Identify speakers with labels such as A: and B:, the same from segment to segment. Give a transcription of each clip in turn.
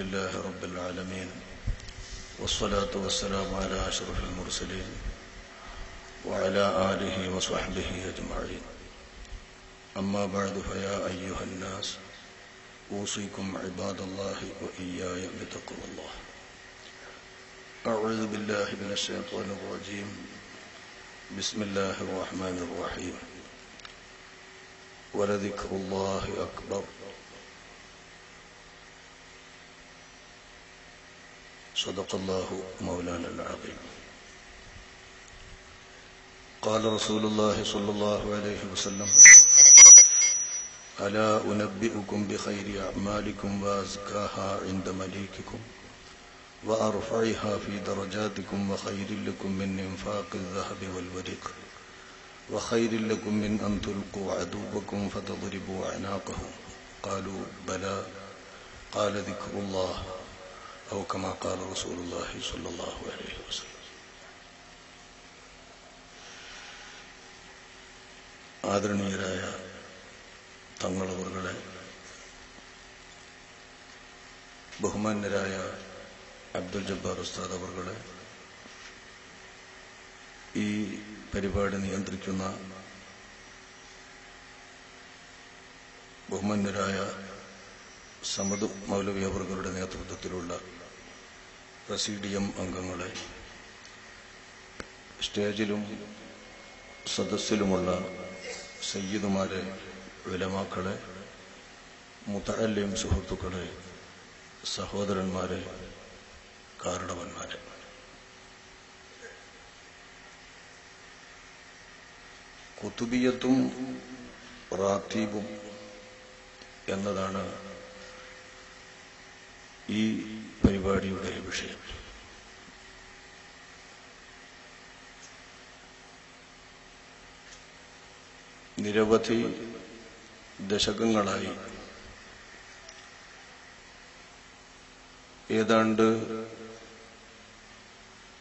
A: لله رب العالمين والصلاة والسلام على أشرف المرسلين وعلى آله وصحبه أجمعين. أما بعد فيا أيها الناس أوصيكم عباد الله وإياي بتقوى الله. أعوذ بالله من الشيطان الرجيم. بسم الله الرحمن الرحيم. ولذكر الله أكبر. صدق الله مولانا العظيم. قال رسول الله صلى الله عليه وسلم ألا أنبئكم بخير أعمالكم وأزكاها عند مليككم وأرفعها في درجاتكم وخير لكم من إنفاق الذهب والورق وخير لكم من أن تلقوا عدوكم فتضربوا أعناقهم. قالوا بلى. قال ذكر الله. أو كما قال رسول الله صلى الله عليه وسلم ആദരണീയരായ തങ്ങളവറുകളെ ബഹുമാന്യരായ അബ്ദുൽ ജബ്ബാർ ഉസ്താദ് അവർകളെ ഈ പരിപാടി നിയന്ത്രിക്കുന്ന ബഹുമാന്യരായ സമദ് മൗലവി അവറുകളുടെ നേതൃത്വത്തിലുള്ള പ്രസീഡിയം അംഗങ്ങളെ സ്റ്റേജിലും സദസ്സിലുമുള്ള സയ്യിദുമാരെ വിലമാക്കളെ മുത്തല്യം സുഹൃത്തുക്കളെ സഹോദരന്മാരെ കാരണവന്മാരെ കുത്തുബിയത്തും റാത്തീബും എന്നതാണ് ഈ പരിപാടിയുടെ വിഷയം നിരവധി ദശകങ്ങളായി ഏതാണ്ട്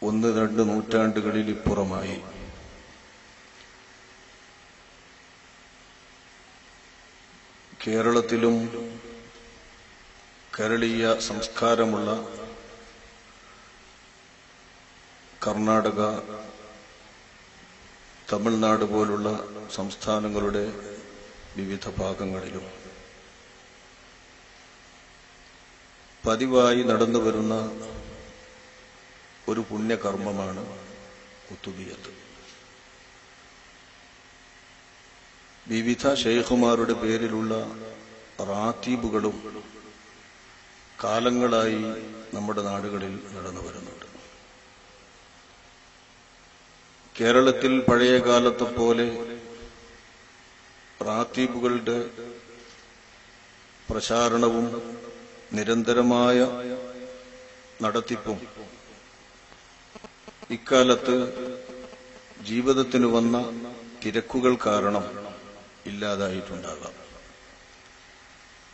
A: ഒന്ന് രണ്ട് നൂറ്റാണ്ടുകളിൽ ഇപ്പുറമായി കേരളത്തിലും കേരളീയ സംസ്കാരമുള്ള കർണാടക തമിഴ്നാട് പോലുള്ള സംസ്ഥാനങ്ങളുടെ വിവിധ ഭാഗങ്ങളിലും പതിവായി നടന്നു വരുന്ന ഒരു പുണ്യകർമ്മമാണ് കുത്തുബിയത്ത് വിവിധ ഷെയ്ഖുമാരുടെ പേരിലുള്ള റാത്തീബുകളും കാലങ്ങളായി നമ്മുടെ നാടുകളിൽ നടന്നു വരുന്നുണ്ട്. കേരളത്തിൽ പഴയ കാലത്തെ പോലെ റാത്തീബുകളുടെ പ്രചാരണവും നിരന്തരമായ നടത്തിപ്പും ഇക്കാലത്ത് ജീവിതത്തിന് വന്ന തിരക്കുകൾ കാരണം ഇല്ലാതായിട്ടുണ്ടാകാം.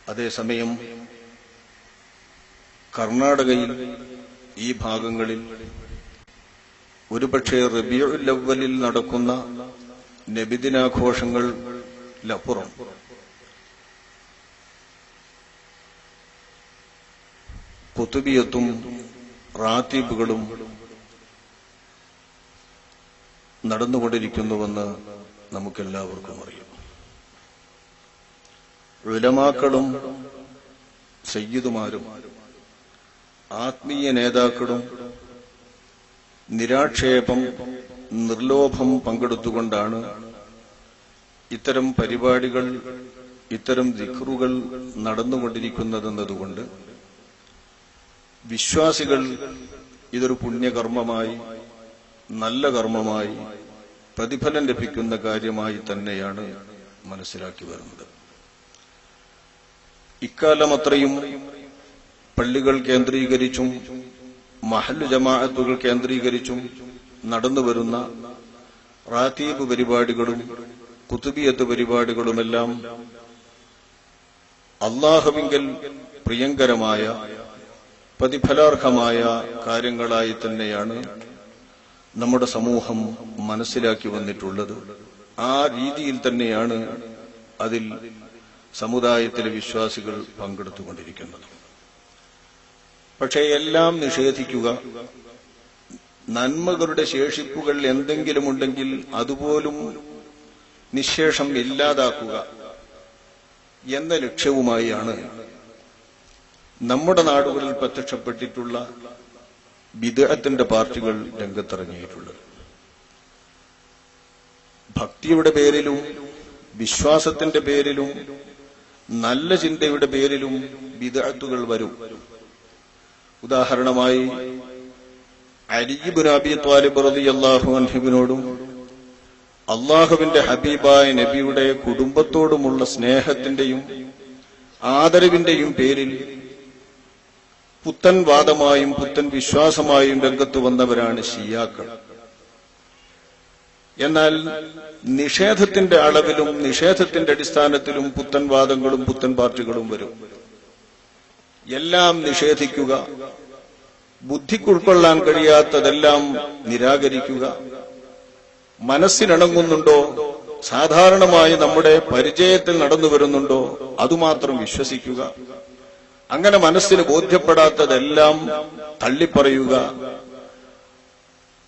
A: അതേസമയം കർണാടകയിൽ ഈ ഭാഗങ്ങളിൽ ഒരുപക്ഷെ റബിയുല്ലവലിൽ നടക്കുന്ന നബിദിനാഘോഷങ്ങളിലപ്പുറം കുത്തുബിയത്തും റാത്തീബുകളും നടന്നുകൊണ്ടിരിക്കുന്നുവെന്ന് നമുക്കെല്ലാവർക്കും അറിയാം. ഉലമാക്കളും സയ്യിദുമാരും ആത്മീയ നേതാക്കളും നിരാക്ഷേപം നിർലോഭം പങ്കെടുത്തുകൊണ്ടാണ് ഇത്തരം പരിപാടികൾ ഇത്തരം ദിഖറുകൾ നടന്നുകൊണ്ടിരിക്കുന്നതെന്നതുകൊണ്ട് വിശ്വാസികൾ ഇതൊരു പുണ്യകർമ്മമായി നല്ല കർമ്മമായി പ്രതിഫലം ലഭിക്കുന്ന കാര്യമായി തന്നെയാണ് മനസ്സിലാക്കി വരുന്നത്. ഇക്കാലം അത്രയും പള്ളികൾ കേന്ദ്രീകരിച്ചും മഹല്ലു ജമാഅത്തുകൾ കേന്ദ്രീകരിച്ചും നടന്നു വരുന്ന റാത്തീബ് പരിപാടികളും കുത്തുബിയത്ത് പരിപാടികളുമെല്ലാം അള്ളാഹുവിങ്കൽ പ്രിയങ്കരമായ പ്രതിഫലാർഹമായ കാര്യങ്ങളായി തന്നെയാണ് നമ്മുടെ സമൂഹം മനസ്സിലാക്കി വന്നിട്ടുള്ളത്. ആ രീതിയിൽ തന്നെയാണ് അതിൽ സമുദായത്തിലെ വിശ്വാസികൾ പങ്കെടുത്തുകൊണ്ടിരിക്കുന്നത്. പക്ഷേ എല്ലാം നിഷേധിക്കുക. നന്മകളുടെ ശേഷിപ്പുകൾ എന്തെങ്കിലും ഉണ്ടെങ്കിൽ അതുപോലും നിശേഷം ഇല്ലാതാക്കുക എന്ന ലക്ഷ്യവുമായാണ് നമ്മുടെ നാടുകളിൽ പ്രത്യക്ഷപ്പെട്ടിട്ടുള്ള വിദേഹത്തിന്റെ പാർട്ടികൾ രംഗത്തിറങ്ങിയിട്ടുള്ളത്. ഭക്തിയുടെ പേരിലും വിശ്വാസത്തിന്റെ പേരിലും നല്ല ചിന്തയുടെ പേരിലും വിദേഹത്തുകൾ വരും. ഉദാഹരണമായി അലിബുൻ അബി ത്വാലിബ് അള്ളാഹു അൻഹിബിനോടും അള്ളാഹുവിന്റെ ഹബീബായ നബിയുടെ കുടുംബത്തോടുമുള്ള സ്നേഹത്തിന്റെയും ആദരവിന്റെയും പേരിൽ പുത്തൻ വാദമായും പുത്തൻ വിശ്വാസമായും രംഗത്ത് വന്നവരാണ് ഷിയാക്കൾ. എന്നാൽ നിഷേധത്തിന്റെ അളവിലും നിഷേധത്തിന്റെ അടിസ്ഥാനത്തിലും പുത്തൻ വാദങ്ങളും പുത്തൻ പാർട്ടികളും വരും. എല്ലാം നിഷേധിക്കുക. ബുദ്ധിക്കുൾക്കൊള്ളാൻ കഴിയാത്തതെല്ലാം നിരാകരിക്കുക. മനസ്സിനിണങ്ങുന്നുണ്ടോ? സാധാരണമായി നമ്മുടെ പരിചയത്തിൽ നടന്നു വരുന്നുണ്ടോ? അതുമാത്രം വിശ്വസിക്കുക. അങ്ങനെ മനസ്സിന് ബോധ്യപ്പെടാത്തതെല്ലാം തള്ളിപ്പറയുക.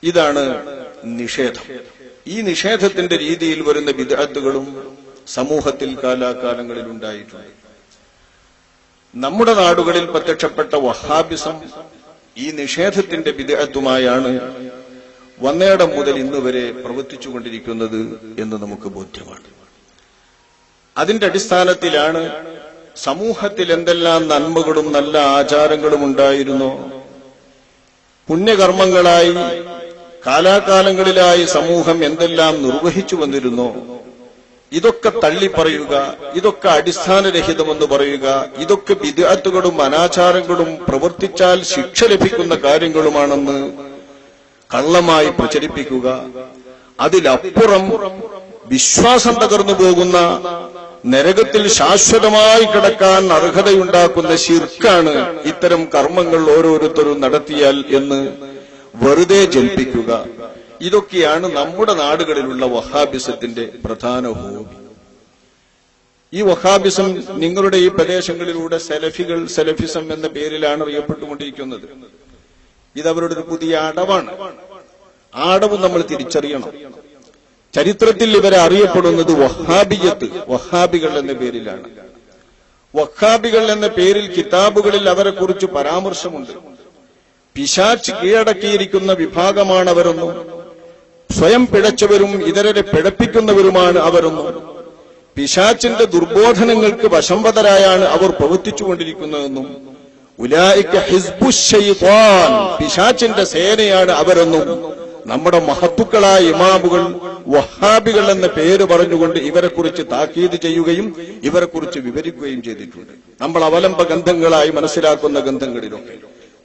A: ഇതാണ് നിഷേധം. ഈ നിഷേധത്തിന്റെ രീതിയിൽ വരുന്ന വിദഗ്ധകളും സമൂഹത്തിൽ കാലാകാലങ്ങളിൽ ഉണ്ടായിട്ടുണ്ട് നമ്മുടെ നാടുകളിൽ പ്രത്യക്ഷപ്പെട്ട വഹാബിസം ഈ നിഷേധത്തിന്റെ വിദഗ്ധമായാണ് വന്നേടം മുതൽ ഇന്ന് വരെ പ്രവർത്തിച്ചുകൊണ്ടിരിക്കുന്നത് എന്ന് നമുക്ക് ബോധ്യമാണ്. അതിന്റെ അടിസ്ഥാനത്തിലാണ് സമൂഹത്തിൽ എന്തെല്ലാം നന്മകളും നല്ല ആചാരങ്ങളും ഉണ്ടായിരുന്നോ? പുണ്യകർമ്മങ്ങളായി കാലാകാലങ്ങളിലായി സമൂഹം എന്തെല്ലാം നിർവഹിച്ചു വന്നിരുന്നോ? ഇതൊക്കെ തള്ളി പറയുക ഇതൊക്കെ അടിസ്ഥാനരഹിതമെന്ന് പറയുക ഇതൊക്കെ വിദ്യാർത്ഥികളും അനാചാരങ്ങളും പ്രവർത്തിച്ചാൽ ശിക്ഷ ലഭിക്കുന്ന കാര്യങ്ങളുമാണെന്ന് കള്ളമായി പ്രചരിപ്പിക്കുക. അതിലപ്പുറം വിശ്വാസം തകർന്നു പോകുന്ന നരകത്തിൽ ശാശ്വതമായി കിടക്കാൻ അർഹതയുണ്ടാക്കുന്ന ശിർക്കാണ് ഇത്തരം കർമ്മങ്ങൾ ഓരോരുത്തരും നടത്തിയാൽ എന്ന് വെറുതെ ജൽപ്പിക്കുക ഇതൊക്കെയാണ് നമ്മുടെ നാടുകളിലുള്ള വഹാബിസത്തിന്റെ പ്രധാന ഹോബി. ഈ വഹാബിസം നിങ്ങളുടെ ഈ പ്രദേശങ്ങളിലൂടെ സെലഫികൾ സെലഫിസം എന്ന പേരിലാണ് അറിയപ്പെട്ടുകൊണ്ടിരിക്കുന്നത്. അവരുടെ ഒരു പുതിയ അടവാണ്. ആടവ് നമ്മൾ തിരിച്ചറിയണം. ചരിത്രത്തിൽ ഇവരെ അറിയപ്പെടുന്നത് വഹാബിയത്ത് വഹാബികൾ എന്ന പേരിലാണ്. വഹാബികൾ എന്ന പേരിൽ കിതാബുകളിൽ അവരെ കുറിച്ച് പരാമർശമുണ്ട്. പിശാച്ച് കീഴടക്കിയിരിക്കുന്ന വിഭാഗമാണ് അവരെന്നും. സ്വയം പിഴച്ചവരും ഇതരരെ പിഴപ്പിക്കുന്നവരുമാണ് അവരെന്നും പിശാച്ചിന്റെ ദുർബോധനങ്ങൾക്ക് വശംവതരായാണ് അവർ പ്രവർത്തിച്ചുകൊണ്ടിരിക്കുന്നതെന്നും ഉലായിക്ക ഹിസ്ബു ശൈത്വാൻ പിശാച്ചിന്റെ സേനയാണ് അവരെന്നും നമ്മുടെ മഹത്തുക്കളായ ഇമാബുകൾ വഹാബികൾ എന്ന പേര് പറഞ്ഞുകൊണ്ട് ഇവരെക്കുറിച്ച് താക്കീത് ചെയ്യുകയും ഇവരെക്കുറിച്ച് വിവരിക്കുകയും ചെയ്തിട്ടുണ്ട്. നമ്മൾ അവലംബ ഗന്ധങ്ങളായി മനസ്സിലാക്കുന്ന ഗന്ധങ്ങളിലൊക്കെ.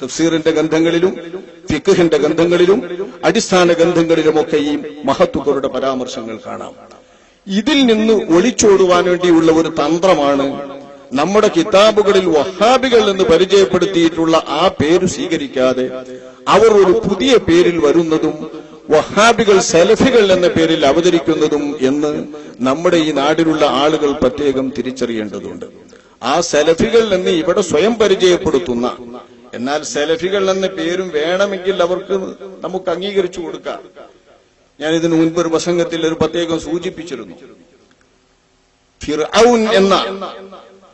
A: തഫ്സീറിന്റെ ഗ്രന്ഥങ്ങളിലും ഫിഖിന്റെ ഗ്രന്ഥങ്ങളിലും അടിസ്ഥാന ഗ്രന്ഥങ്ങളിലുമൊക്കെ ഈ മഹത്തുക്കളുടെ പരാമർശങ്ങൾ കാണാം. ഇതിൽ നിന്ന് ഒളിച്ചോടുവാൻ വേണ്ടിയുള്ള ഒരു തന്ത്രമാണ് നമ്മുടെ കിതാബുകളിൽ വഹാബികൾ എന്ന് പരിചയപ്പെടുത്തിയിട്ടുള്ള ആ പേര് സ്വീകരിക്കാതെ അവർ ഒരു പുതിയ പേരിൽ വരുന്നതും വഹാബികൾ സെലഫികൾ എന്ന പേരിൽ അവതരിക്കുന്നതും എന്ന് നമ്മുടെ ഈ നാടിലുള്ള ആളുകൾ പ്രത്യേകം തിരിച്ചറിയേണ്ടതുണ്ട്. ആ സെലഫികൾ എന്ന് ഇവിടെ സ്വയം പരിചയപ്പെടുത്തുന്ന എന്നാൽ സെലഫികൾ എന്ന പേരും വേണമെങ്കിൽ അവർക്ക് നമുക്ക് അംഗീകരിച്ചു കൊടുക്കാം. ഞാൻ ഇതിനു മുൻപ് ഒരു പ്രസംഗത്തിൽ ഒരു പ്രത്യേകം സൂചിപ്പിച്ചിരുന്നു. ഫിർഔൻ എന്ന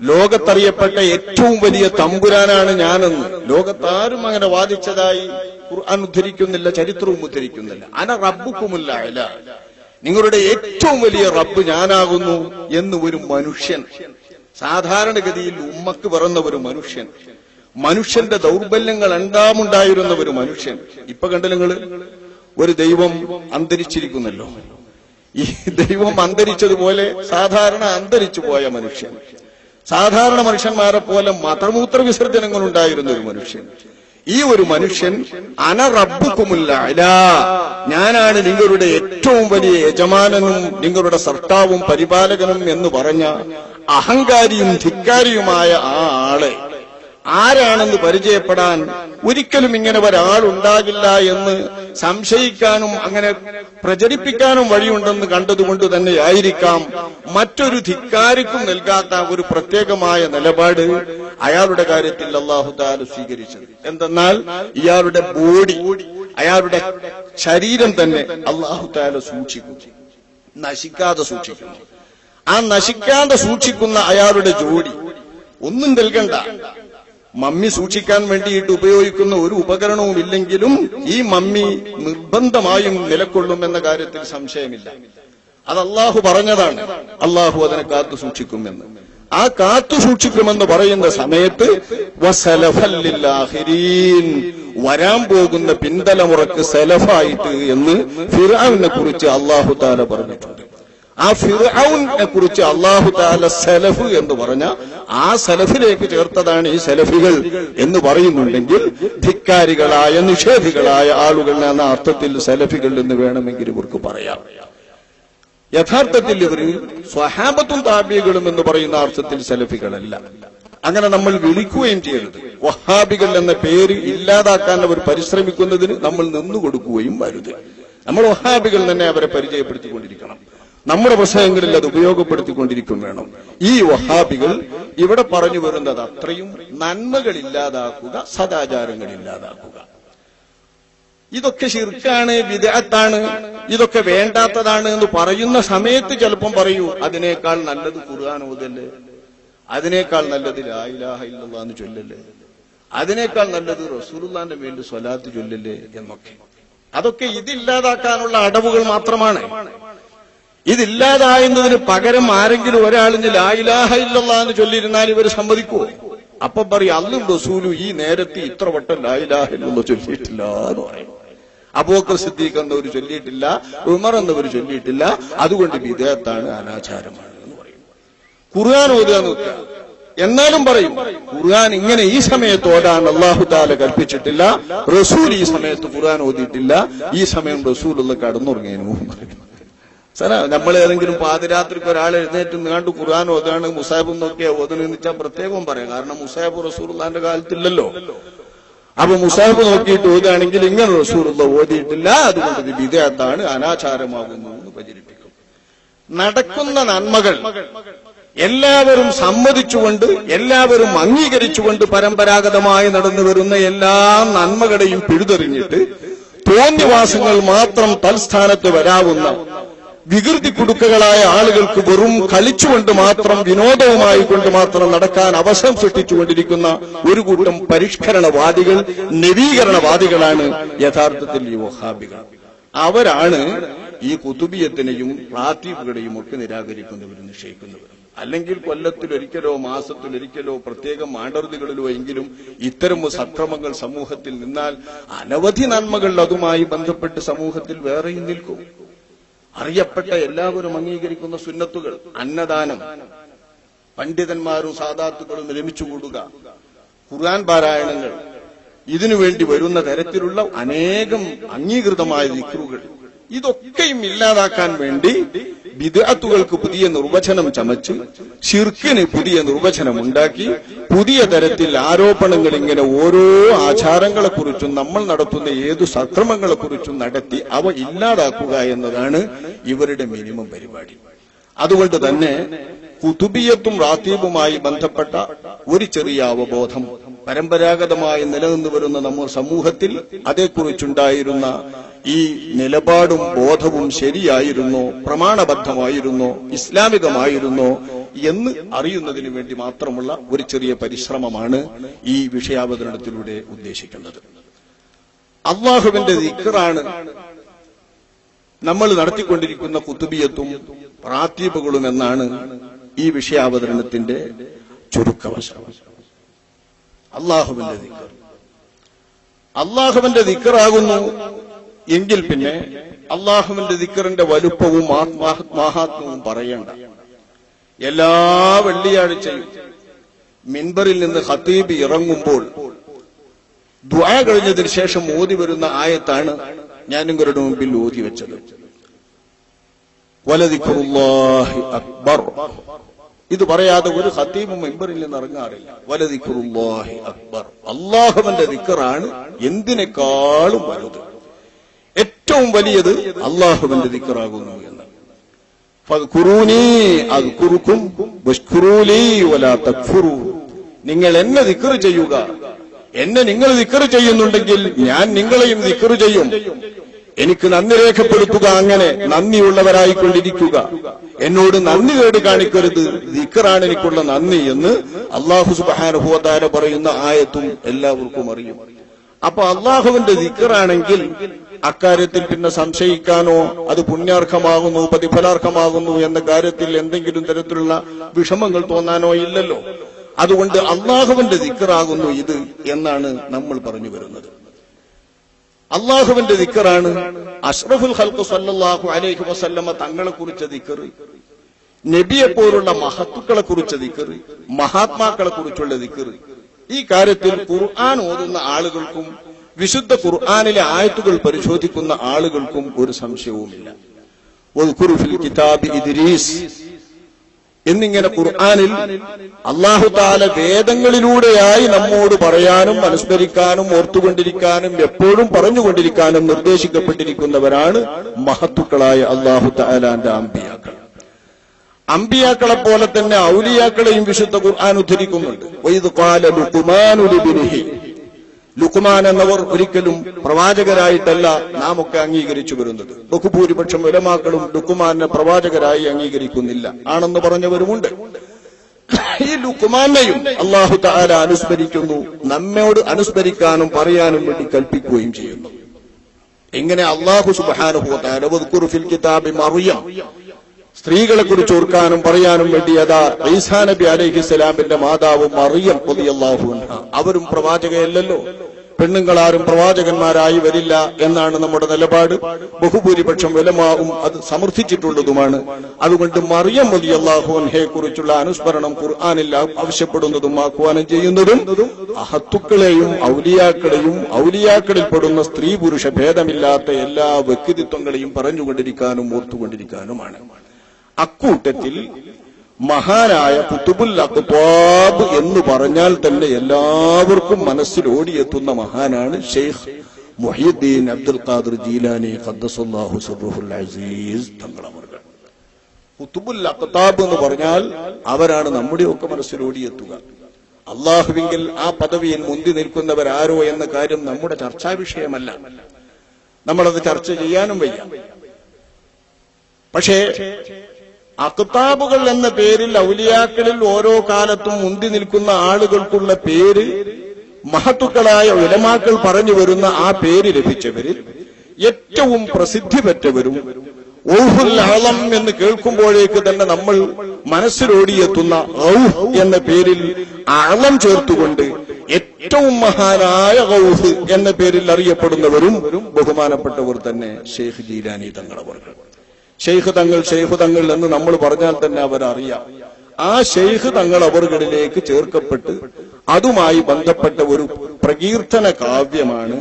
A: ലോകത്തറിയപ്പെട്ട ഏറ്റവും വലിയ തമ്പുരാനാണ് ഞാനെന്ന്. ലോകത്താരും അങ്ങനെ വാദിച്ചതായി ഖുർആൻ ഉദ്ധരിക്കുന്നില്ല ചരിത്രവും ഉദ്ധരിക്കുന്നില്ല. അന റബ്ബുക്കുമില്ല അല്ല നിങ്ങളുടെ ഏറ്റവും വലിയ റബ്ബ് ഞാനാകുന്നു എന്ന് ഒരു മനുഷ്യൻ സാധാരണഗതിയിൽ ഉമ്മക്ക് പിറന്ന ഒരു മനുഷ്യൻ മനുഷ്യന്റെ ദൗർബല്യങ്ങൾ എണ്ടാമുണ്ടായിരുന്ന ഒരു മനുഷ്യൻ. ഇപ്പൊ കണ്ടല്ലോ നിങ്ങൾ? ഒരു ദൈവം അന്തരിച്ചിരിക്കുന്നല്ലോ. ഈ ദൈവം അന്തരിച്ചതുപോലെ സാധാരണ അന്തരിച്ചു പോയ മനുഷ്യൻ. സാധാരണ മനുഷ്യന്മാരെ പോലെ മതമൂത്ര വിസർജനങ്ങൾ ഉണ്ടായിരുന്ന ഒരു മനുഷ്യൻ. ഈ ഒരു മനുഷ്യൻ അനറബുക്കുമില്ല ഞാനാണ് നിങ്ങളുടെ ഏറ്റവും വലിയ യജമാനനും നിങ്ങളുടെ സർട്ടാവും പരിപാലകനും എന്ന് പറഞ്ഞ അഹങ്കാരിയും ധിക്കാരിയുമായ ആ ആളെ
B: ആരാണെന്ന് പരിചയപ്പെടാൻ ഒരിക്കലും ഇങ്ങനെ ഒരാളുണ്ടാകില്ല എന്ന് സംശയിക്കാനും അങ്ങനെ പ്രചരിപ്പിക്കാനും വഴിയുണ്ടെന്ന് കണ്ടതുകൊണ്ട് തന്നെയായിരിക്കാം മറ്റൊരു ധിക്കാരിക്കും നൽകാത്ത ഒരു പ്രത്യേകമായ നിലപാട് അയാളുടെ കാര്യത്തിൽ അള്ളാഹു താല സ്വീകരിച്ചത്. എന്തെന്നാൽ ഇയാളുടെ ബോഡി അയാളുടെ ശരീരം തന്നെ അള്ളാഹു സൂക്ഷിക്കുന്നു സൂക്ഷിക്കും നശിക്കാതെ സൂക്ഷിക്കുന്നു ആ നശിക്കാതെ സൂക്ഷിക്കുന്ന അയാളുടെ ജോഡി ഒന്നും നൽകണ്ട. മമ്മി സൂക്ഷിക്കാൻ വേണ്ടിയിട്ട് ഉപയോഗിക്കുന്ന ഒരു ഉപകരണവും ഇല്ലെങ്കിലും ഈ മമ്മി നിർബന്ധമായും നിലക്കൊള്ളുമെന്ന കാര്യത്തിൽ സംശയമില്ല. അത് അള്ളാഹു പറഞ്ഞതാണ്. അള്ളാഹു അതിനെ കാത്തു സൂക്ഷിക്കുമെന്ന്. ആ കാത്തു സൂക്ഷിക്കുമെന്ന് പറയുന്ന സമയത്ത് വരാൻ പോകുന്ന പിന്തലമുറക്ക് സലഫായിട്ട് എന്ന് ഫിറാവിനെ കുറിച്ച് അള്ളാഹു താല പറഞ്ഞിട്ടുണ്ട്. ആ ഫിറൌനെ കുറിച്ച് അള്ളാഹു താല സലഫ് എന്ന് പറഞ്ഞ ആ സലഫിലേക്ക് ചേർത്തതാണ് ഈ സലഫികൾ എന്ന് പറയുന്നുണ്ടെങ്കിൽ ധിക്കാരികളായ നിഷേധികളായ ആളുകൾ എന്ന അർത്ഥത്തിൽ സലഫികൾ എന്ന് വേണമെങ്കിൽ ഇവർക്ക് പറയാം. യഥാർത്ഥത്തിൽ ഇവർ സ്വഹാബത്തും താബികളും എന്ന് പറയുന്ന അർത്ഥത്തിൽ സലഫികളല്ല. അങ്ങനെ നമ്മൾ വിളിക്കുകയും ചെയ്യരുത്. വഹാബികൾ എന്ന പേര് ഇല്ലാതാക്കാൻ അവർ പരിശ്രമിക്കുന്നതിന് നമ്മൾ നിന്നുകൊടുക്കുകയും വരുത് നമ്മൾ വഹാബികൾ തന്നെ അവരെ പരിചയപ്പെടുത്തിക്കൊണ്ടിരിക്കണം. നമ്മുടെ പുസ്തകങ്ങളിൽ അത് ഉപയോഗപ്പെടുത്തിക്കൊണ്ടിരിക്കും വേണം. ഈ വഹാബികൾ ഇവിടെ പറഞ്ഞു വരുന്നത് അത്രയും നന്മകൾ ഇല്ലാതാക്കുക സദാചാരങ്ങൾ ഇല്ലാതാക്കുക ഇതൊക്കെ ശിർക്കാണ് വിദഗ്ധാണ് ഇതൊക്കെ വേണ്ടാത്തതാണ് എന്ന് പറയുന്ന സമയത്ത് ചിലപ്പം പറയൂ അതിനേക്കാൾ നല്ലത് ഖുർആൻ ഓതല്ലേ അതിനേക്കാൾ നല്ലത് ലായിലാഹ ഇല്ലെന്ന് ചൊല്ലല്ലേ അതിനേക്കാൾ നല്ലത് റസൂലുള്ളാന്റെ വേണ്ടി സ്വലാത്ത് ചൊല്ലല്ലേ എന്നൊക്കെ. അതൊക്കെ ഇതില്ലാതാക്കാനുള്ള അടവുകൾ മാത്രമാണ്. ഇതില്ലാതായുന്നതിന് പകരം ആരെങ്കിലും ഒരാളിന് ലായിലാഹ ഇല്ലല്ല എന്ന് ചൊല്ലിയിരുന്നാൽ ഇവർ സമ്മതിക്കൂ അപ്പൊ പറയും അല്ലും റസൂലു ഈ നേരത്തെ ഇത്ര വട്ടം ലായിലാഹ ഇല്ലെന്ന് ചൊല്ലിയിട്ടില്ല എന്ന് പറയും. അബൂക്കർ സിദ്ദീഖ് എന്നവർ ചൊല്ലിയിട്ടില്ല ഉമർ എന്നവർ ചൊല്ലിയിട്ടില്ല. അതുകൊണ്ട് വിദേഹത്താണ് അനാചാരമാണ് എന്ന് പറയും. ഖുർആൻ ഓതുക എന്നാലും പറയും ഖുർആൻ ഇങ്ങനെ ഈ സമയത്ത് ഓടാൻ അള്ളാഹു താല കൽപ്പിച്ചിട്ടില്ല. റസൂൽ ഈ സമയത്ത് ഖുർആൻ ഓതിയിട്ടില്ല. ഈ സമയം റസൂൽ ഒന്ന് കടന്നുറങ്ങിയതിനു സാറ നമ്മൾ ഏതെങ്കിലും പാതിരാത്രിക്ക് ഒരാൾ എഴുന്നേറ്റ് നീണ്ടു ഖുർആൻ ഓതാണ് മുസാബും നോക്കിയാ ഓതണെന്ന് വെച്ചാൽ പ്രത്യേകം പറയാം. കാരണം മുസാബ് റസൂർലാന്റെ കാലത്തില്ലല്ലോ. അപ്പൊ മുസാബ് നോക്കിയിട്ട് ഓതുകയാണെങ്കിൽ ഇങ്ങനെ റസൂറുള്ള ഓതിയിട്ടില്ല. അതുകൊണ്ട് ഇത് വിധേയത്താണ് അനാചാരമാകുന്നു എന്ന് പ്രചരിപ്പിക്കും. നടക്കുന്ന നന്മകൾ എല്ലാവരും സമ്മതിച്ചുകൊണ്ട് എല്ലാവരും അംഗീകരിച്ചുകൊണ്ട് പരമ്പരാഗതമായി നടന്നു വരുന്ന എല്ലാ നന്മകളെയും പിഴുതെറിഞ്ഞിട്ട് തോന്നിവാസങ്ങൾ മാത്രം തൽസ്ഥാനത്ത് വരാവുന്ന വികൃതി കുടുക്കുകളായ ആളുകൾക്ക് വെറും കളിച്ചുകൊണ്ട് മാത്രം വിനോദവുമായി കൊണ്ട് മാത്രം നടക്കാൻ അവസരം സൃഷ്ടിച്ചുകൊണ്ടിരിക്കുന്ന ഒരു കൂട്ടം പരിഷ്കരണവാദികൾ നവീകരണവാദികളാണ് യഥാർത്ഥത്തിൽ ഈ വഹാബികൾ. അവരാണ് ഈ കുതുബിയത്തിനെയും പ്രാത്തീപുകളെയും ഒക്കെ നിരാകരിക്കുന്നവരും നിശ്ചയിക്കുന്നവരും. അല്ലെങ്കിൽ കൊല്ലത്തിലൊരിക്കലോ മാസത്തിലൊരിക്കലോ പ്രത്യേകം മാണ്ടറുതികളിലോ എങ്കിലും ഇത്തരം സക്രമങ്ങൾ സമൂഹത്തിൽ നിന്നാൽ അനവധി നന്മകൾ അതുമായി ബന്ധപ്പെട്ട് സമൂഹത്തിൽ വേറെയും നിൽക്കും. അറിയപ്പെട്ട എല്ലാവരും അംഗീകരിക്കുന്ന സുന്നത്തുകൾ അന്നദാനം. പണ്ഡിതന്മാരും സാധാത്തുക്കളും രമിച്ചുകൂടുക ഖുർആൻ പാരായണങ്ങൾ. ഇതിനുവേണ്ടി വരുന്ന തരത്തിലുള്ള അനേകം അംഗീകൃതമായ ദിക്റുകൾ. ഇതൊക്കെയും ഇല്ലാതാക്കാൻ വേണ്ടി വിദഗ്ധകൾക്ക് പുതിയ നിർവചനം ചമച്ച് ശിർക്കിന് പുതിയ നിർവചനം ഉണ്ടാക്കി പുതിയ തരത്തിൽ ആരോപണങ്ങൾ ഇങ്ങനെ ഓരോ ആചാരങ്ങളെക്കുറിച്ചും നമ്മൾ നടത്തുന്ന ഏതു സക്രമങ്ങളെ കുറിച്ചും നടത്തി അവ ഇല്ലാതാക്കുക എന്നതാണ് ഇവരുടെ മിനിമം പരിപാടി. അതുകൊണ്ട് തന്നെ കുതുബിയത്തും റാത്തീബുമായി ബന്ധപ്പെട്ട ഒരു ചെറിയ അവബോധം. പരമ്പരാഗതമായി നിലനിന്നു വരുന്ന നമ്മുടെ സമൂഹത്തിൽ അതേക്കുറിച്ചുണ്ടായിരുന്ന ഈ നിലപാടും ബോധവും ശരിയായിരുന്നോ പ്രമാണബദ്ധമായിരുന്നോ ഇസ്ലാമികമായിരുന്നോ എന്ന് അറിയുന്നതിന് വേണ്ടി മാത്രമുള്ള ഒരു ചെറിയ പരിശ്രമമാണ് ഈ വിഷയാവതരണത്തിലൂടെ ഉദ്ദേശിക്കുന്നത്. അള്ളാഹുവിന്റെ ദിക്കറാണ് നമ്മൾ നടത്തിക്കൊണ്ടിരിക്കുന്ന കുത്തുബിയത്തും പ്രാത്തീപുകളും എന്നാണ് ഈ വിഷയാവതരണത്തിന്റെ ചുരുക്കവശം. അള്ളാഹുവിന്റെ ദിക്കർ അള്ളാഹുവിന്റെ ദിക്കറാകുന്നു എങ്കിൽ പിന്നെ അള്ളാഹുവിന്റെ ദിക്കറിന്റെ വലുപ്പവും മഹാത്മവും പറയണ്ട. എല്ലാ വെള്ളിയാഴ്ചയും മിൻബറിൽ നിന്ന് ഹത്തീബ് ഇറങ്ങുമ്പോൾ ദ്വാ കഴിഞ്ഞതിന് ശേഷം ഓതി വരുന്ന ആയത്താണ് ഞാൻ നിങ്ങളുടെ മുമ്പിൽ ഓതി വെച്ചത്. വലദിക്കുറുല്ലാഹി അക്ബർ. ഇത് പറയാതെ ഒരു ഹത്തീമും മെമ്പറിൽ നിന്ന് ഇറങ്ങാറില്ല. വലതിക്കുറുല്ലാഹി അക്ബർ. അള്ളാഹുവിന്റെ ദിക്കറാണ് എന്തിനേക്കാളും വലുത്. ഏറ്റവും വലിയത് അള്ളാഹുവിന്റെ ദിക്കറാകുന്നു എന്ന് നിങ്ങൾ എന്നെ ദിക്കറ് ചെയ്യുക. എന്നെ നിങ്ങൾ ദിക്കറ് ചെയ്യുന്നുണ്ടെങ്കിൽ ഞാൻ നിങ്ങളെയും ദിക്കറ് ചെയ്യും. എനിക്ക് നന്ദി രേഖപ്പെടുത്തുക അങ്ങനെ നന്ദിയുള്ളവരായിക്കൊണ്ടിരിക്കുക. എന്നോട് നന്ദി കേട് കാണിക്കരുത്. ദിക്കറാണ് എനിക്കുള്ള നന്ദി എന്ന് അള്ളാഹു സുബാനുഭവത്താര പറയുന്ന ആയത്തും എല്ലാവർക്കും അറിയും. അപ്പൊ അള്ളാഹുവിന്റെ ദിക്കറാണെങ്കിൽ അക്കാര്യത്തിൽ പിന്നെ സംശയിക്കാനോ അത് പുണ്യാർഹമാകുന്നു പ്രതിഫലാർഹമാകുന്നു എന്ന കാര്യത്തിൽ എന്തെങ്കിലും തരത്തിലുള്ള വിഷമങ്ങൾ തോന്നാനോ ഇല്ലല്ലോ. അതുകൊണ്ട് അള്ളാഹുവിന്റെ ദിക്കറാകുന്നു ഇത് എന്നാണ് നമ്മൾ പറഞ്ഞു വരുന്നത്. അള്ളാഹുവിന്റെ ദിക്കറാണ്. അഷ്റഫുൽ ഹൽക്കു സല്ലാഹു അലൈഹി വസല്ലമ തങ്ങളെ കുറിച്ച ദിക്കറ്. നബിയെ പോലുള്ള മഹത്തുക്കളെ കുറിച്ച ദിക്കറ്. മഹാത്മാക്കളെ കുറിച്ചുള്ള ദിക്കറ്. ഈ കാര്യത്തിൽ ഖുർആൻ ഓതുന്ന ആളുകൾക്കും വിശുദ്ധ ഖുർആാനിലെ ആയത്തുകൾ പരിശോധിക്കുന്ന ആളുകൾക്കും ഒരു സംശയവുമില്ല. ഇദ്രീസ്. എന്നിങ്ങനെ ഖുർആാനിൽ അള്ളാഹു താല വേദങ്ങളിലൂടെയായി നമ്മോട് പറയാനും അനുസ്മരിക്കാനും ഓർത്തുകൊണ്ടിരിക്കാനും എപ്പോഴും പറഞ്ഞുകൊണ്ടിരിക്കാനും നിർദ്ദേശിക്കപ്പെട്ടിരിക്കുന്നവരാണ് മഹത്തുക്കളായ അള്ളാഹു താലാന്റെ അമ്പിയാക്കൾ. അമ്പിയാക്കളെ പോലെ തന്നെ ഔലിയാക്കളെയും വിശുദ്ധ ഖുർആൻ ഉദ്ധരിക്കുന്നുണ്ട്. ലുക്കുമാൻ എന്നവർ ഒരിക്കലും പ്രവാചകരായിട്ടല്ല നാം ഒക്കെ അംഗീകരിച്ചു വരുന്നത്. ബഹുഭൂരിപക്ഷം ഉലമാക്കളും ലുക്കുമാനെ പ്രവാചകരായി അംഗീകരിക്കുന്നില്ല. ആണെന്ന് പറഞ്ഞവരുമുണ്ട്. ഈ ലുക്കുമാനെയും അള്ളാഹു താര അനുസ്മരിക്കുന്നു. നമ്മോട് അനുസ്മരിക്കാനും പറയാനും വേണ്ടി കൽപ്പിക്കുകയും ചെയ്യുന്നു. എങ്ങനെ അള്ളാഹു മറിയം സ്ത്രീകളെ കുറിച്ച് ഓർക്കാനും പറയാനും വേണ്ടി അതാ ഈസാ നബി അലൈഹി സ്വലാമിന്റെ മാതാവും അറിയം പൊതിയല്ലാഹു അവരും പ്രവാചകയല്ലല്ലോ. പെണ്ണുങ്ങളാരും പ്രവാചകന്മാരായി വരില്ല എന്നാണ് നമ്മുടെ നിലപാട്. ബഹുഭൂരിപക്ഷം വിലമാവും അത് സമർത്ഥിച്ചിട്ടുള്ളതുമാണ്. അതുകൊണ്ട് മറിയം മതി അള്ളാഹുഹയെ കുറിച്ചുള്ള അനുസ്മരണം ഖുർആാനിൽ ആവശ്യപ്പെടുന്നതും ആഹ്വാനം ചെയ്യുന്നതും അഹത്തുക്കളെയും ഔലിയാക്കളെയും ഔലിയാക്കളിൽ പെടുന്ന സ്ത്രീ പുരുഷ ഭേദമില്ലാത്ത എല്ലാ വ്യക്തിത്വങ്ങളെയും പറഞ്ഞുകൊണ്ടിരിക്കാനും ഓർത്തുകൊണ്ടിരിക്കാനുമാണ്. അക്കൂട്ടത്തിൽ മഹാനായ കുത്തുബുൽ അക്ബാബ് എന്ന് പറഞ്ഞാൽ തന്നെ എല്ലാവർക്കും മനസ്സിൽ ഓടിയെത്തുന്ന മഹാനാണ് ഷെയ്ഖ് മുഹീദ്ദീൻ അബ്ദുൽ ഖാദർ ജീലാനി ഖദ്ദസുല്ലാഹു സുബ്ഹുൽ അസീസ് തങ്ങളവർകൾ കുത്തുബുൽ അക്താബ് എന്ന് പറഞ്ഞാൽ അവരാണ് നമ്മുടെയൊക്കെ മനസ്സിൽ ഓടിയെത്തുക. അള്ളാഹുവിങ്കിൽ ആ പദവിയിൽ മുന്തി നിൽക്കുന്നവരാരോ എന്ന കാര്യം നമ്മുടെ ചർച്ചാ വിഷയമല്ല. നമ്മളത് ചർച്ച ചെയ്യാനും വയ്യ. പക്ഷേ അക്താബുകൾ എന്ന പേരിൽ ഔലിയാക്കളിൽ ഓരോ കാലത്തും മുന്തി നിൽക്കുന്ന ആളുകൾക്കുള്ള പേര് മഹത്തുക്കളായ ഉലമാക്കൾ പറഞ്ഞു വരുന്ന ആ പേര് ലഭിച്ചവരിൽ ഏറ്റവും പ്രസിദ്ധി പെറ്റവരും ഔഹുൽ ആളം എന്ന് കേൾക്കുമ്പോഴേക്ക് തന്നെ നമ്മൾ മനസ്സിലോടിയെത്തുന്ന ഔഹ് എന്ന പേരിൽ ആളം ചേർത്തുകൊണ്ട് ഏറ്റവും മഹാനായ ഔഹ് എന്ന പേരിൽ അറിയപ്പെടുന്നവരും ബഹുമാനപ്പെട്ടവർ തന്നെ ഷെയ്ഖ് ജീലാനി തങ്ങളവർ. ഷെയ്ഖ് തങ്ങൾ ഷെയ്ഖ് തങ്ങൾ എന്ന് നമ്മൾ പറഞ്ഞാൽ തന്നെ അവരറിയാം. ആ ഷെയ്ഖ് തങ്ങൾ അവറുകളിലേക്ക് ചേർക്കപ്പെട്ട് അതുമായി ബന്ധപ്പെട്ട ഒരു പ്രകീർത്തന കാവ്യമാണ്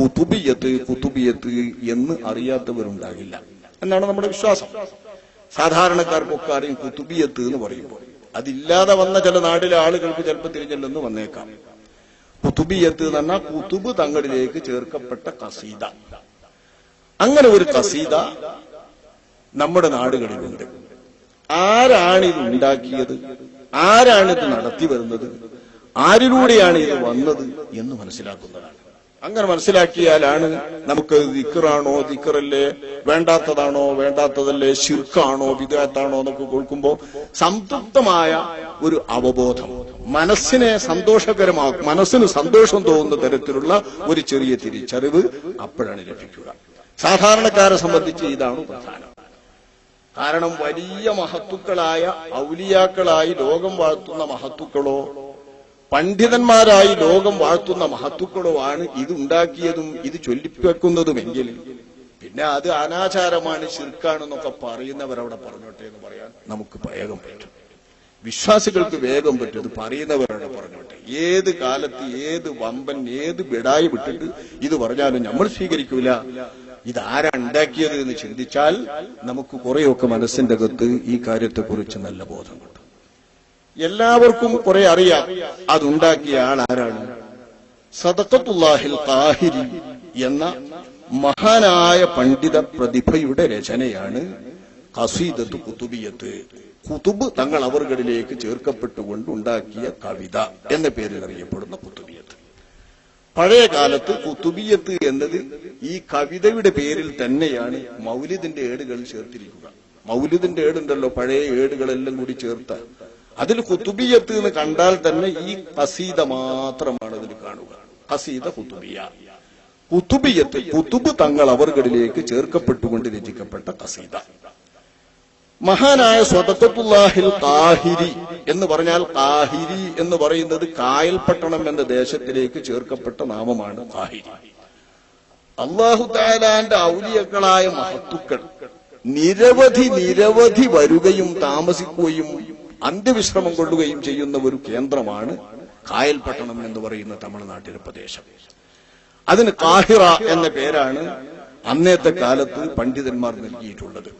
B: കുതുബിയത്ത് കുതുബിയത്ത് എന്ന് അറിയാത്തവരുണ്ടാകില്ല. എന്നാണ് നമ്മുടെ വിശ്വാസം. സാധാരണക്കാർക്കൊക്കെ അറിയും കുതുബിയത്ത് എന്ന് പറയുമ്പോൾ. അതില്ലാതെ വന്ന ചില നാട്ടിലെ ആളുകൾക്ക് ചിലപ്പോൾ തിരിഞ്ഞല്ലെന്ന് വന്നേക്കാം. കുതുബിയത്ത് എന്ന് പറഞ്ഞാൽ കുതുബ് തങ്ങളിലേക്ക് ചേർക്കപ്പെട്ട കസീത അങ്ങനെ ഒരു കസീദ നമ്മുടെ നാടുകളിലുണ്ട്. ആരാണ് ഇത് ഉണ്ടാക്കിയത്? ആരാണ് ഇത് നടത്തി വരുന്നത്? ആരിലൂടെയാണ് ഇത് വന്നത് എന്ന് മനസ്സിലാക്കുന്നതാണ്. അങ്ങനെ മനസ്സിലാക്കിയാലാണ് നമുക്ക് ദിക്കറാണോ ദിക്കറല്ലേ വേണ്ടാത്തതാണോ വേണ്ടാത്തതല്ലേ ശിർക്കാണോ വിദാത്താണോ എന്നൊക്കെ കേൾക്കുമ്പോൾ സംതൃപ്തമായ ഒരു അവബോധം. മനസ്സിനെ സന്തോഷകരമാക്കും മനസ്സിന് സന്തോഷം തോന്നുന്ന തരത്തിലുള്ള ഒരു ചെറിയ തിരിച്ചറിവ് അപ്പോഴാണ് ലഭിക്കുക. സാധാരണക്കാരെ സംബന്ധിച്ച് ഇതാണ് പ്രധാനം. കാരണം വലിയ മഹത്തുക്കളായ ഔലിയാക്കളായി ലോകം വാഴ്ത്തുന്ന മഹത്തുക്കളോ പണ്ഡിതന്മാരായി ലോകം വാഴ്ത്തുന്ന മഹത്തുക്കളോ ആണ് ഇത് ഉണ്ടാക്കിയതും ഇത് ചൊല്ലിപ്പിക്കുന്നതുമെങ്കിൽ. പിന്നെ അത് അനാചാരമാണ് ശിർക്കാണെന്നൊക്കെ പറയുന്നവരവിടെ പറഞ്ഞോട്ടെ എന്ന് പറയാൻ നമുക്ക് വേഗം പറ്റും. വിശ്വാസികൾക്ക് വേഗം പറ്റും ഇത് പറയുന്നവരവിടെ പറഞ്ഞോട്ടെ. ഏത് കാലത്ത് ഏത് വമ്പൻ ഏത് ബിടായി വിട്ടിട്ട് ഇത് പറഞ്ഞാലും നമ്മൾ സ്വീകരിക്കൂല. ഇത് ആരാണ് ഉണ്ടാക്കിയത് എന്ന് ചിന്തിച്ചാൽ നമുക്ക് കുറെയൊക്കെ മനസ്സിന്റെ അകത്ത് ഈ കാര്യത്തെക്കുറിച്ച് നല്ല ബോധം കിട്ടും. എല്ലാവർക്കും കുറെ അറിയാം അതുണ്ടാക്കിയ ആൾ ആരാണ് സദക്കത്തുല്ലാഹിൽ താഹിരി എന്ന മഹാനായ പണ്ഡിത പ്രതിഭയുടെ രചനയാണ് കസീദത്ത് കുത്തുബിയത്ത് കുതുബ് തങ്ങൾ അവറുകളിലേക്ക് ചേർക്കപ്പെട്ടുകൊണ്ട് ഉണ്ടാക്കിയ കവിത എന്ന പേരിൽ അറിയപ്പെടുന്ന കുത്തുബിയത്ത് പഴയ കാലത്ത് കുത്തുബിയത്ത് എന്നത് ഈ കവിതയുടെ പേരിൽ തന്നെയാണ് മൗലിദിന്റെ ഏടുകൾ ചേർത്തിരിക്കുക. മൗലിദിന്റെ ഏടുണ്ടല്ലോ പഴയ ഏടുകളെല്ലാം കൂടി ചേർത്ത. അതിൽ കുത്തുബിയത്ത് എന്ന് കണ്ടാൽ തന്നെ ഈ കസീത മാത്രമാണ് അതിൽ കാണുക. കസീത കുത്തുബിയ കുത്തുബിയത്ത് കുത്തുബ് തങ്ങൾ അവറുകളിലേക്ക് ചേർക്കപ്പെട്ടുകൊണ്ട് രചിക്കപ്പെട്ട കസീത മഹാനായ സ്വതത്തുല്ലാഹിൽ കാഹിരി എന്ന് പറഞ്ഞാൽ കാഹിരി എന്ന് പറയുന്നത് കായൽപട്ടണം എന്ന ദേശത്തിലേക്ക് ചേർക്കപ്പെട്ട നാമമാണ് കാഹിരി അള്ളാഹു താലാന്റെ ഔലിയക്കളായ മഹത്തുക്കൾ നിരവധി നിരവധി വരുകയും താമസിക്കുകയും അന്ത്യവിശ്രമം കൊള്ളുകയും ചെയ്യുന്ന ഒരു കേന്ദ്രമാണ് കായൽപട്ടണം എന്ന് പറയുന്ന തമിഴ്നാട്ടിലെ പ്രദേശം. അതിന് കാഹിറ എന്ന പേരാണ് അന്നത്തെ കാലത്ത് പണ്ഡിതന്മാർ നൽകിയിട്ടുള്ളത്.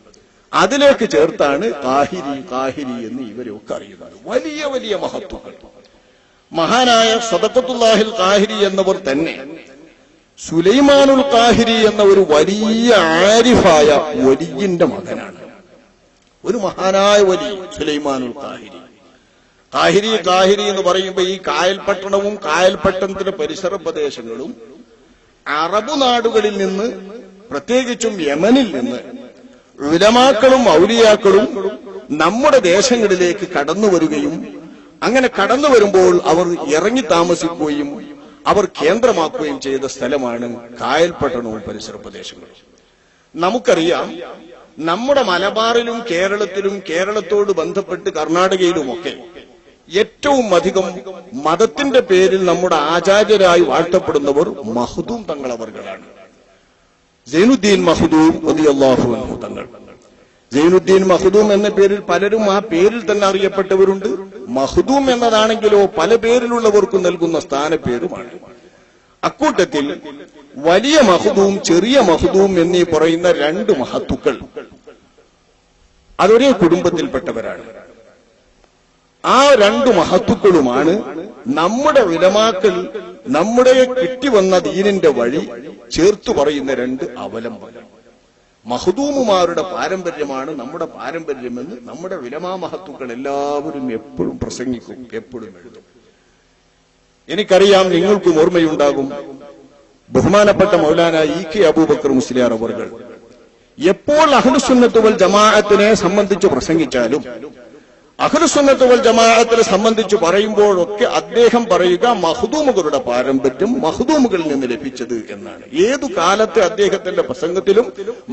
B: അതിലേക്ക് ചേർത്താണ് കാഹിരി കാഹിരി എന്ന് ഇവരൊക്കെ അറിയുന്നത്. വലിയ വലിയ മഹത്വങ്ങൾ. മഹാനായ സദക്കത്തുല്ലാഹിൽ കാഹിരി എന്നവർ തന്നെ സുലൈമാനുൽ കാഹിരി എന്ന ഒരു വലിയ ആരിഫായ വലിയന്റെ മകനാണ്. ഒരു മഹാനായ വലി സുലൈമാനുൽ കാഹിരി. കാഹിരി കാഹിരി എന്ന് പറയുമ്പോൾ ഈ കായൽപട്ടണവും കായൽപട്ടണത്തിന്റെ പരിസര പ്രദേശങ്ങളും അറബ് നാടുകളിൽ നിന്ന് പ്രത്യേകിച്ചും യമനിൽ നിന്ന് ഉലമാക്കളും ഔലിയാക്കളും നമ്മുടെ ദേശങ്ങളിലേക്ക് കടന്നു വരികയും അങ്ങനെ കടന്നു വരുമ്പോൾ അവർ ഇറങ്ങി താമസിക്കുകയും അവർ കേന്ദ്രമാക്കുകയും ചെയ്ത സ്ഥലമാണ് കായൽപട്ടണവും പരിസര പ്രദേശങ്ങളും. നമുക്കറിയാം നമ്മുടെ മലബാറിലും കേരളത്തിലും കേരളത്തോട് ബന്ധപ്പെട്ട് കർണാടകയിലുമൊക്കെ ഏറ്റവും അധികം മതത്തിന്റെ പേരിൽ നമ്മുടെ ആചാര്യരായി വാഴ്ത്തപ്പെടുന്നവർ മഹദൂം തങ്ങളവർകളാണ്. സൈനുദ്ദീൻ മഹദൂം റളിയല്ലാഹു അൻഹു തങ്ങൾ. സൈനുദ്ദീൻ മഹദൂം എന്ന പേരിൽ പലരും ആ പേരിൽ തന്നെ അറിയപ്പെട്ടവരുണ്ട്. മഹദൂം എന്നതാണെങ്കിലോ പല പേരിലുള്ളവർക്കും നൽകുന്ന സ്ഥാനപ്പേരുമാണ്. അക്കൂട്ടത്തിൽ വലിയ മഹദൂം ചെറിയ മഹദൂം എന്നീ പറയുന്ന രണ്ട് മഹത്തുക്കൾ. അതൊരേ കുടുംബത്തിൽപ്പെട്ടവരാണ്. ആ രണ്ട് മഹത്തുക്കളുമാണ് നമ്മുടെ വിലമാക്കൽ നമ്മുടെ കിട്ടി വന്ന ദീനിന്റെ വഴി ചേർത്തു പറയുന്ന രണ്ട് അവലംബങ്ങൾ. മഹദൂമുമാരുടെ പാരമ്പര്യമാണ് നമ്മുടെ പാരമ്പര്യമെന്ന് നമ്മുടെ വിലമാ മഹത്തുക്കൾ എല്ലാവരും എപ്പോഴും പ്രസംഗിക്കും എപ്പോഴും എഴുതും. എനിക്കറിയാം നിങ്ങൾക്കും ഓർമ്മയുണ്ടാകും. ബഹുമാനപ്പെട്ട മൗലാന ഇ കെ അബൂബക്കർ മുസ്ലിയാർ അവർകൾ എപ്പോൾ അഹ്ലുസുന്നത്തുവൽ ജമാഅത്തിനെ സംബന്ധിച്ച് പ്രസംഗിച്ചാലും അഹ്ലുസുന്നത്തുവൽ ജമാഅത്തിനെ സംബന്ധിച്ച് പറയുമ്പോഴൊക്കെ അദ്ദേഹം പറയുക മഹദൂമുകളുടെ പാരമ്പര്യം മഹദൂമുകളിൽ നിന്ന് ലഭിച്ചത് എന്നാണ്. ഏതു കാലത്തെ അദ്ദേഹത്തിന്റെ പ്രസംഗത്തിലും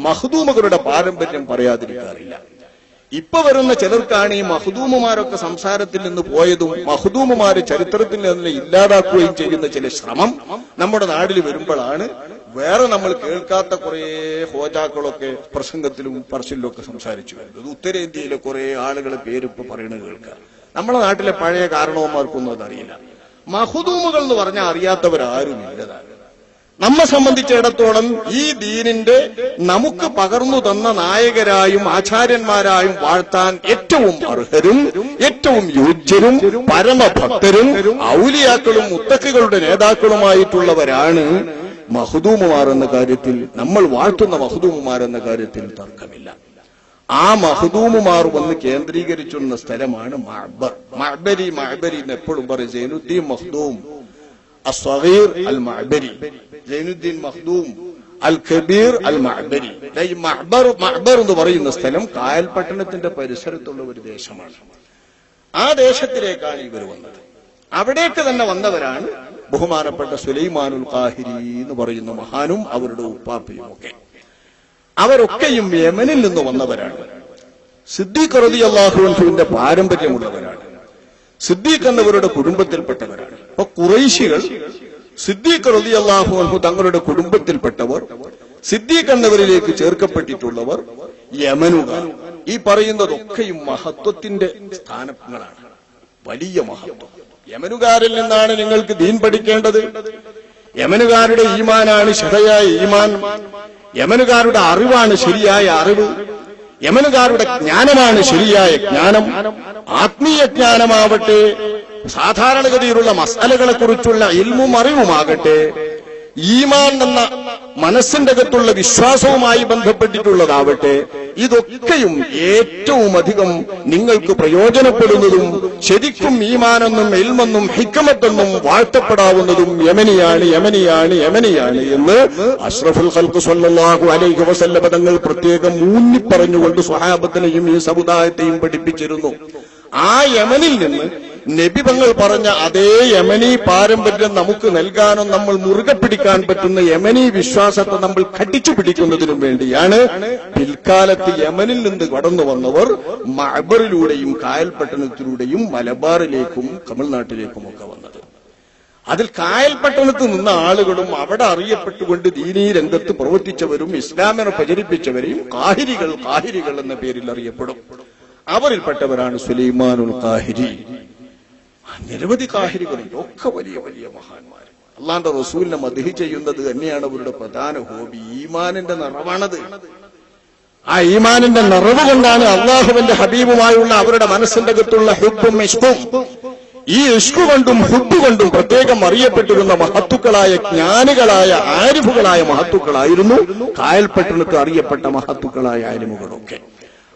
B: മഹദൂമുകളുടെ പാരമ്പര്യം പറയാതിരിക്കാറില്ല. ഇപ്പൊ വരുന്ന ചിലർക്കാണ് ഈ മഹദൂമുമാരൊക്കെ സംസാരത്തിൽ നിന്ന് പോയതും മഹദൂമുമാര് ചരിത്രത്തിൽ നിന്ന് ഇല്ലാതാക്കുകയും ചെയ്യുന്ന ചില ശ്രമം നമ്മുടെ നാട്ടിൽ വരുമ്പോഴാണ് വേറെ നമ്മൾ കേൾക്കാത്ത കുറെ ഹോജാക്കളൊക്കെ പ്രസംഗത്തിലും പറച്ചിലും ഒക്കെ സംസാരിച്ചു വരുന്നത്. ഉത്തരേന്ത്യയിലെ കുറെ ആളുകളെ പേര് ഇപ്പൊ പറയുന്നത് കേൾക്കുക നമ്മുടെ നാട്ടിലെ പഴയ കാരണവന്മാർക്കൊന്നും അതറിയില്ല. മഹദൂമുകൾ എന്ന് പറഞ്ഞാൽ അറിയാത്തവരാരും ഇല്ലതാണ് നമ്മെ സംബന്ധിച്ചിടത്തോളം ഈ ദീനിന്റെ നമുക്ക് പകർന്നു തന്ന നായകരായും ആചാര്യന്മാരായും വാഴ്ത്താൻ ഏറ്റവും അർഹരും ഏറ്റവും യോജ്യരും പരമഭക്തരും ഔലിയാക്കളും മുത്തക്കുകളുടെ നേതാക്കളുമായിട്ടുള്ളവരാണ് മഹദൂമുമാർ എന്ന കാര്യത്തിൽ നമ്മൾ വാഴ്ത്തുന്ന മഹദൂമുമാർ എന്ന കാര്യത്തിൽ തർക്കമില്ല. ആ മഹദൂമുമാർ വന്ന് കേന്ദ്രീകരിച്ചുന്ന സ്ഥലമാണ് മഅബർ. മഅബരി മഅബരി എന്ന് എപ്പോഴും പറയും സൈനുദ്ദീൻ മഹദൂം അസ്വഗീർ അൽ മഅബരി സൈനുദ്ദീൻ മഹദൂം അൽ കബീർ അൽ മഅബരി മഅബർ മഅബർ എന്ന് പറയുന്ന സ്ഥലം കായൽപട്ടണത്തിന്റെ പരിസരത്തുള്ള ഒരു ദേശമാണ്. ആ ദേശത്തിലേക്കാണ് ഇവർ വന്നത്. അവിടേക്ക് തന്നെ വന്നവരാണ് ബഹുമാനപ്പെട്ട സുലൈമാനുൽ കാഹിരി എന്ന് പറയുന്ന മഹാനും അവരുടെ ഉപ്പാപ്പയും ഒക്കെ അവരൊക്കെയും യമനിൽ നിന്ന് വന്നവരാണ്. സിദ്ദീഖ് റതി അള്ളാഹുവിന്റെ പാരമ്പര്യമുള്ളവരാണ്. സിദ്ദീഖ് എന്നവരുടെ കുടുംബത്തിൽപ്പെട്ടവരാണ്. അപ്പൊ കുറൈശികൾ സിദ്ദീഖ് റതി അള്ളാഹു തങ്ങളുടെ കുടുംബത്തിൽപ്പെട്ടവർ സിദ്ദീഖ് എന്നവരിലേക്ക് ചേർക്കപ്പെട്ടിട്ടുള്ളവർ യമനുകാർ. ഈ പറയുന്നതൊക്കെയും മഹത്വത്തിന്റെ സ്ഥാനങ്ങളാണ്. വലിയ മഹത്വം. യമനുകാരിൽ നിന്നാണ് നിങ്ങൾക്ക് ദീൻ പഠിക്കേണ്ടത്. യമനുകാരുടെ ഈമാനാണ് ശതയായ ഈമാൻ. യമനുകാരുടെ അറിവാണ് ശരിയായ അറിവ്. യമനുകാരുടെ ജ്ഞാനമാണ് ശരിയായ ജ്ഞാനം. ആത്മീയ ജ്ഞാനമാവട്ടെ. സാധാരണഗതിയിലുള്ള മസാലകളെ കുറിച്ചുള്ള ഇൽമും അറിവുമാകട്ടെ. ഈമാൻ എന്ന മനസ്സിന്റെ അകത്തുള്ള വിശ്വാസവുമായി ബന്ധപ്പെട്ടിട്ടുള്ളതാവട്ടെ ഇതൊക്കെയും ഏറ്റവും അധികം നിങ്ങൾക്ക് പ്രയോജനപ്പെടുന്നതും ശരിക്കും ഈമാനെന്നും എൽമെന്നും ഹിക്കമത്തെന്നും വാഴ്ത്തപ്പെടാവുന്നതും യമനിയാണ് യമനിയാണ് യമനിയാണ് എന്ന് അഷ്റഫുൽ ഹൽക്ക് സ്വല്ലാഹു അലൈഹി വസല്ല പദങ്ങൾ പ്രത്യേകം ഊന്നിപ്പറഞ്ഞുകൊണ്ട് സ്വഹാബത്തിനെയും ഈ സമുദായത്തെയും പഠിപ്പിച്ചിരുന്നു. ആ യമനിൽ നിന്ന് നബി തങ്ങൾ പറഞ്ഞ അതേ യമനി പാരമ്പര്യം നമുക്ക് നൽകാനും നമ്മൾ മുറുകെ പിടിക്കാൻ പറ്റുന്ന യമനി വിശ്വാസത്തെ നമ്മൾ കടിച്ചു പിടിക്കുന്നതിനും വേണ്ടിയാണ് പിൽക്കാലത്ത് യമനിൽ നിന്ന് കടന്നു വന്നവർ മഅബറിലൂടെയും കായൽപട്ടണത്തിലൂടെയും മലബാറിലേക്കും തമിഴ്നാട്ടിലേക്കും ഒക്കെ വന്നത്. അതിൽ കായൽപട്ടണത്ത് നിന്ന ആളുകളും അവിടെ അറിയപ്പെട്ടുകൊണ്ട് ദീനീ രംഗത്ത് പ്രവർത്തിച്ചവരും ഇസ്ലാമിനെ പ്രചരിപ്പിച്ചവരെയും കാഹിരികൾ കാഹിരികൾ എന്ന പേരിൽ അറിയപ്പെടും. അവരിൽപ്പെട്ടവരാണ് സുലൈമാനുൽ കാഹിരി നിരവധി കാഹിരികളുണ്ട് ഒക്കെ വലിയ വലിയ മഹാന്മാർ അള്ളാന്റെ റസൂലിനെ മതിഹി ചെയ്യുന്നത് തന്നെയാണ് അവരുടെ പ്രധാന ഹോബി. ഈമാനിന്റെ നിറവാണത്. ആ ഈമാനിന്റെ നിറവ് കൊണ്ടാണ് അള്ളാഹുവിന്റെ ഹബീബുമായുള്ള അവരുടെ മനസ്സിന്റെ അകത്തുള്ള ഹുബും ഇഷ്കും. ഈ ഇഷ്കു കൊണ്ടും ഹുബ് കൊണ്ടും പ്രത്യേകം അറിയപ്പെട്ടിരുന്ന മഹത്തുക്കളായ ജ്ഞാനികളായ ആരിഫുകളായ മഹത്തുക്കളായിരുന്നു. കായൽപട്ടണത്ത് അറിയപ്പെട്ട മഹത്തുക്കളായ ആരിമുകളൊക്കെ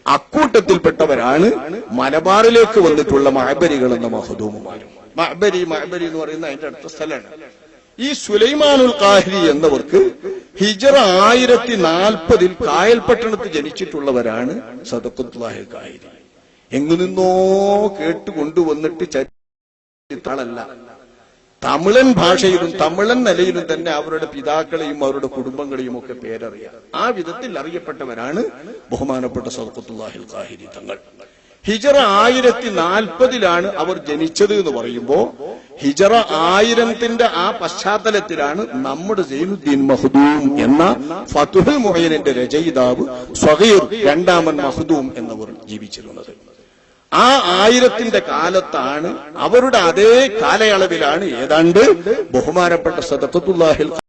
B: അക്കൂട്ടത്തിൽപ്പെട്ടവരാണ് മലബാറിലേക്ക് വന്നിട്ടുള്ള മഹബരികൾ എന്ന മഹദൂമുമാരും. മഹബരി മഹബരി എന്ന് പറയുന്ന അതിന്റെ അടുത്ത സ്ഥലമാണ്. ഈ സുലൈമാനുൽ കാഹിരി എന്നവർക്ക് ഹിജറ ആയിരത്തി നാൽപ്പതിൽ കായൽപട്ടണത്ത് ജനിച്ചിട്ടുള്ളവരാണ് സദക്കുദ്ലാഹിൽ കാഹിരി എങ്ങു നിന്നോ കേട്ടുകൊണ്ടുവന്നിട്ട് ചരിത്രമല്ല തമിഴൻ ഭാഷയിലും തമിഴൻ നിലയിലും തന്നെ അവരുടെ പിതാക്കളെയും അവരുടെ കുടുംബങ്ങളെയും ഒക്കെ പേരറിയാം. ആ വിധത്തിൽ അറിയപ്പെട്ടവരാണ് ബഹുമാനപ്പെട്ട സദക്കുത്തുല്ലാഹിൽ കാഹിരി തങ്ങൾ. ഹിജറ ആയിരത്തി നാൽപ്പതിലാണ് അവർ ജനിച്ചത് എന്ന് പറയുമ്പോ ഹിജറ ആയിരത്തിന്റെ ആ പശ്ചാത്തലത്തിലാണ് നമ്മുടെ സൈനുദ്ദീൻ മഹദൂം എന്ന ഫതുഹുൽ മൊഹീനിന്റെ രചയിതാവ് സ്വഹീർ രണ്ടാമൻ മഹദൂം എന്നവർ ജീവിച്ചിരുന്നത്. ആ ആയിരത്തിന്റെ കാലത്താണ് അവരുടെ അതേ കാലയളവിലാണ് ഏതാണ്ട് ബഹുമാനപ്പെട്ട സദക്കത്തുല്ലാഹിൽ